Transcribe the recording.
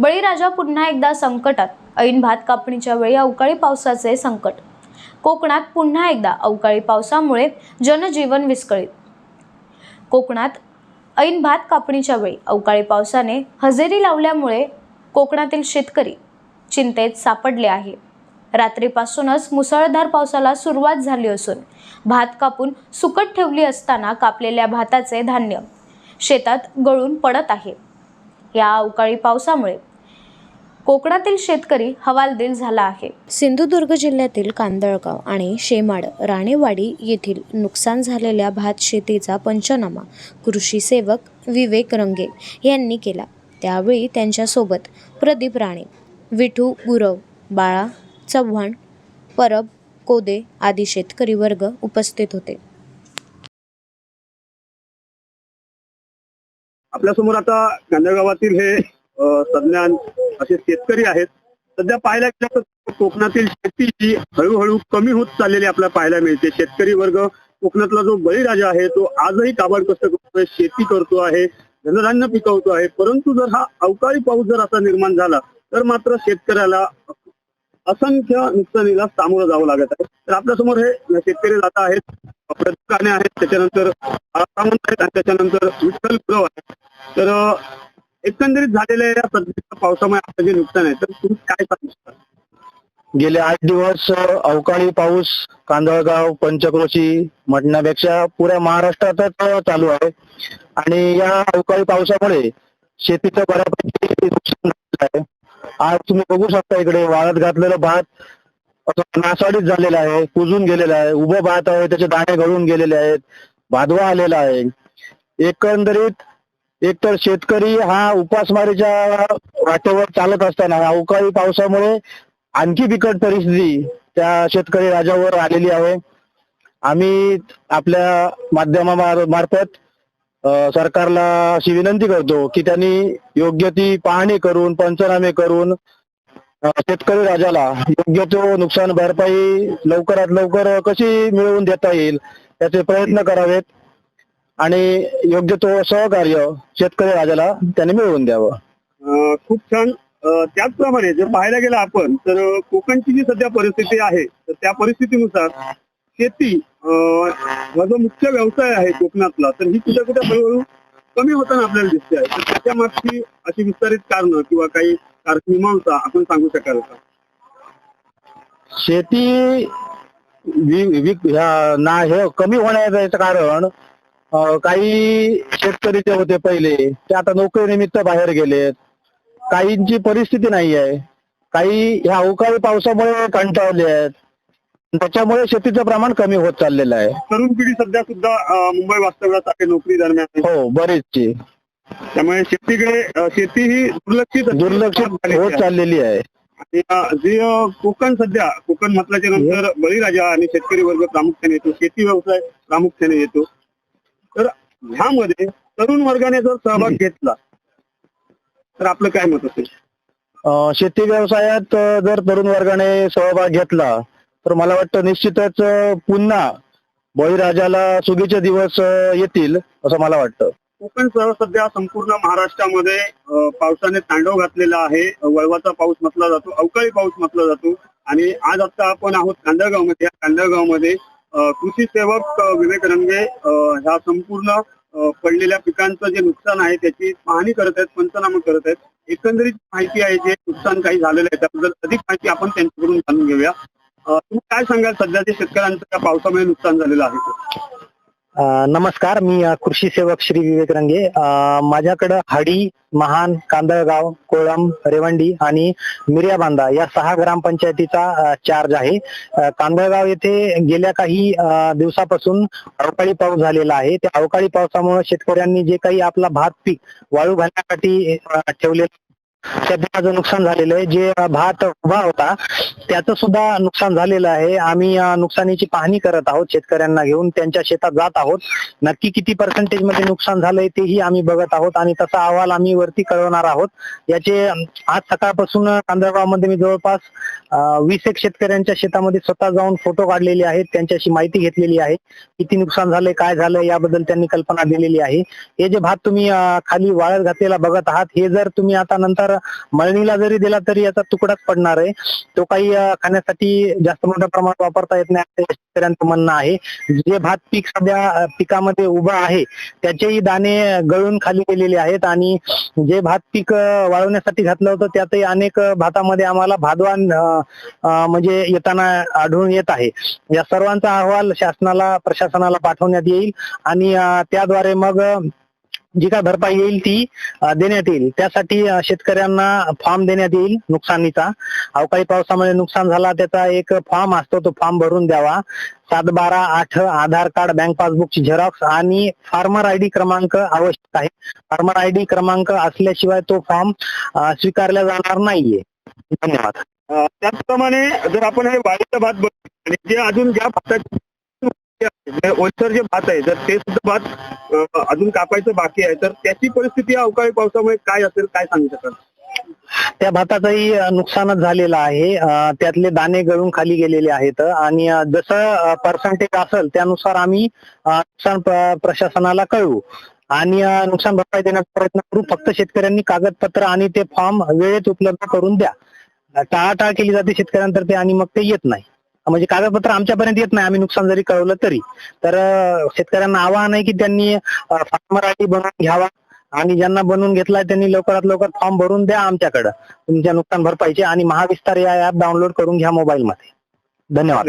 बळीराजा पुन्हा एकदा संकटात. ऐन भात कापणीच्या वेळी अवकाळी पावसाचे संकट. कोकणात पुन्हा एकदा अवकाळी पावसामुळे जनजीवन विस्कळीत. कोकणात ऐन भात कापणीच्या वेळी अवकाळी पावसाने हजेरी लावल्यामुळे कोकणातील शेतकरी चिंतेत सापडले आहे. रात्रीपासूनच मुसळधार पावसाला सुरुवात झाली असून भात कापून सुकट ठेवली असताना कापलेल्या भाताचे धान्य शेतात गळून पडत आहे. या अवकाळी पावसामुळे कोकणातील शेतकरी हवालदिल झाला आहे. सिंधुदुर्ग जिल्ह्यातील कांदळगाव आणि शेमाड राणेवाडी येथील नुकसान झालेल्या भात शेतीचा पंचनामा कृषी सेवक विवेक रंगे यांनी केला. त्यावेळी त्यांच्यासोबत प्रदीप राणे विठू गुरव बाळा चव्हाण परब कोदे आदी शेतकरी वर्ग उपस्थित होते. आपल्यासमोर आता गांधीगावातील हे सज्ञान असे शेतकरी आहेत. सध्या पाहायला गेलं तर कोकणातील शेती ही हळूहळू कमी होत चाललेली आपल्याला पाहायला मिळते. शेतकरी वर्ग कोकणातला जो बळीराजा आहे तो आजही काबाड कष्ट करतोय शेती करतो आहे धनधान्य पिकवतो आहे. परंतु जर हा अवकाळी पाऊस जर असा निर्माण झाला तर मात्र शेतकऱ्याला असंख्य नुकसानीला सामोरं जावं लागत आहे. तर आपल्यासमोर हे शेतकरी जाता आहेत प्रदीप आहेत त्याच्यानंतर आहेत आणि त्याच्यानंतर विठ्ठल गुरव आहे तर एकंदरीत झालेल्या या सध्याच्या पावसामुळे आपलं जे नुकसान आहे तर तुम्ही काय सांगू शकता गेले आठ दिवस अवकाळी पाऊस कांदळगाव पंचक्रोशी म्हणण्यापेक्षा पुऱ्या महाराष्ट्रातच चालू आहे. आणि या अवकाळी पावसामुळे शेतीचं बऱ्यापैकी नुकसान आहे. आज तुम्ही बघू शकता इकडे वाळत घातलेलं भात असं नासाडीत झालेला आहे कुजून गेलेला आहे उभं भात आहे त्याचे दाणे गळून गेलेले आहेत भादवा आलेला आहे. एकंदरीत एकतर शेतकरी हा उपासमारीच्या वाटेवर चालत असताना अवकाळी पावसामुळे आणखी बिकट परिस्थिती त्या शेतकरी राजावर आलेली आहे. आम्ही आपल्या माध्यमामार्फत सरकारला अशी विनंती करतो की त्यांनी योग्य ती पाहणी करून पंचनामे करून शेतकरी राजाला योग्य तो नुकसान भरपाई लवकरात लवकर कशी मिळवून देता येईल त्याचे प्रयत्न करावेत. आणि योग्य तो सहकार्य शेतकरी राजाला त्यांनी मिळवून द्यावं. अ, खूप छान. अ, त्याचप्रमाणे जर पाहायला गेलं आपण तर कोकणची जी सध्या परिस्थिती आहे तर त्या परिस्थितीनुसार शेती अ, हा जो मुख्य व्यवसाय आहे कोकणातला तर ही कुठे कुठे हळूहळू कमी होताना आपल्याला दिसते आहे. तर त्याच्या मागची अशी विस्तारित कारण किंवा काही कारण मीमांसा आपण सांगू शकाल का? शेती वि- ह्या- ना हे कमी होण्याचं कारण काही शेतकरी जे होते पहिले. ते आता नोकरीनिमित्त बाहेर गेलेत. काहींची परिस्थिती नाही आहे. काही ह्या अवकाळी पावसामुळे कंटाळले आहेत. त्याच्यामुळे शेतीचं प्रमाण कमी होत चाललेलं आहे. तरुण पिढी सध्या सुद्धा अ, मुंबई वास्तव्यात आहे नोकरी दरम्यान. हो बरीचशी. त्यामुळे शेतीकडे अ, शेती ही दुर्लक्षित दुर्लक्षित झालेली होत आहे. चाललेली आहे. आणि अ, जे अ, कोकण सध्या कोकण म्हटल्याच्या नंतर बळीराजा आणि शेतकरी वर्ग प्रामुख्याने येतो. शेती व्यवसाय प्रामुख्याने येतो. ह्यामध्ये तरुण वर्गाने जर सहभाग घेतला तर आपलं काय मत असेल? शेती व्यवसायात जर तरुण वर्गाने सहभाग घेतला तर मला वाटतं निश्चितच पुन्हा बळीराजाला सुगीचे दिवस येतील असं मला वाटतं. कोकणसह सध्या संपूर्ण महाराष्ट्रामध्ये पावसाने तांडव घातलेला आहे. वळवाचा पाऊस म्हटला जातो अवकाळी पाऊस म्हटला जातो. आणि आज आता आपण आहोत कांदळगावमध्ये या कांदळगावमध्ये कृषी सेवक विवेक रंगे ह्या संपूर्ण पडलेल्या पिकांचं जे नुकसान आहे त्याची पाहणी करत आहेत पंचनामा करत आहेत. एकंदरीत माहिती आहे जे नुकसान काही झालेलं आहे त्याबद्दल अधिक माहिती आपण त्यांच्याकडून जाणून घेऊया. तुम्ही काय सांगाल सध्या जे शेतकऱ्यांचं त्या पावसामुळे नुकसान झालेलं आहे? नमस्कार मी कृषी सेवक श्री विवेक रंगे. माझ्याकडं हाडी महान कांदळगाव कोळम रेवंडी आणि मिर्याबांधा या सहा ग्रामपंचायतीचा चार्ज आहे. कांदळगाव येथे गेल्या काही दिवसापासून अवकाळी पाऊस झालेला आहे. त्या अवकाळी पावसामुळे शेतकऱ्यांनी जे काही आपला भात पीक वाळू घालण्यासाठी अं, ठेवलेलं त्या नुकसान झालेलं आहे. जे भात उभा होता त्याचं सुद्धा नुकसान झालेलं आहे. आम्ही नुकसानीची पाहणी करत आहोत शेतकऱ्यांना घेऊन. त्यांच्या शेतात जात आहोत. नक्की किती पर्सेंटेजमध्ये नुकसान झालंय तेही आम्ही बघत आहोत. आणि तसा अहवाल आम्ही वरती कळवणार आहोत. याचे आज सकाळपासून कांदळगावमध्ये मी जवळपास वीस एक शेतकऱ्यांच्या शेतामध्ये स्वतः जाऊन फोटो काढलेले आहेत. त्यांच्याशी माहिती घेतलेली आहे. किती नुकसान झालंय काय झालंय याबद्दल त्यांनी कल्पना दिलेली आहे. हे जे भात तुम्ही खाली वाळत घातलेला बघत आहात हे जर तुम्ही आता नंतर तर मळणीला जरी दिला तरी याचा तुकडाच पडणार आहे. तो काही खाण्यासाठी जास्त मोठ्या प्रमाणात वापरता येत नाही शेतकऱ्यांचं म्हणणं आहे. जे भात पीक सध्या पिकामध्ये उभं आहे त्याचेही दाणे गळून खाली गेलेले आहेत आणि जे भात पीक वाळवण्यासाठी घातलं होतं त्यातही अनेक भातामध्ये आम्हाला भादवान म्हणजे येताना आढळून येत आहे. या सर्वांचा अहवाल शासनाला प्रशासनाला पाठवण्यात येईल आणि त्याद्वारे मग जी काय भरपाई येईल ती देण्यात येईल. त्यासाठी शेतकऱ्यांना फॉर्म देण्यात येईल नुकसानीचा. अवकाळी पावसामुळे नुकसान झाला त्याचा एक फॉर्म असतो तो फॉर्म भरून द्यावा. सात बारा आठ आधार कार्ड बँक पासबुकची झेरॉक्स आणि फार्मर आय डी क्रमांक आवश्यक आहे. फार्मर आय डी क्रमांक असल्याशिवाय तो फॉर्म स्वीकारला जाणार नाहीये. धन्यवाद. त्याचप्रमाणे जर आपण हे वाढीचा भात बघितलं जे अजून ज्या भाताचे जे ओलसर जे भात आहे जर ते सुद्धा भात अजून कापायचं बाकी आहे तर त्याची परिस्थिती अवकाळी पावसामुळे काय असेल काय सांगू शकाल? त्या भाताचंही नुकसानच झालेलं आहे. त्यातले दाणे गळून खाली गेलेले आहेत. आणि जसं पर्सेंटेज असेल त्यानुसार आम्ही नुकसान प्रशासनाला कळवू. आणि नुकसान भरपाई देण्याचा प्रयत्न करू. फक्त शेतकऱ्यांनी कागदपत्र आणि ते फॉर्म वेळेत उपलब्ध करून द्या. टाळाटाळ केली जाते शेतकऱ्यांतर्फे आणि मग ते येत नाही. म्हणजे कागदपत्र आमच्यापर्यंत येत नाही. आम्ही नुकसान जरी कळवलं तरी. तर शेतकऱ्यांना आवाहन आहे की त्यांनी फार्मर आय डी बनवून घ्यावा आणि ज्यांना बनवून घेतलाय त्यांनी लवकरात लवकर फॉर्म भरून द्या आमच्याकडं. तुमच्या नुकसान भरपाईचे आणि महाविस्तार या ऍप डाउनलोड करून घ्या मोबाईलमध्ये. धन्यवाद.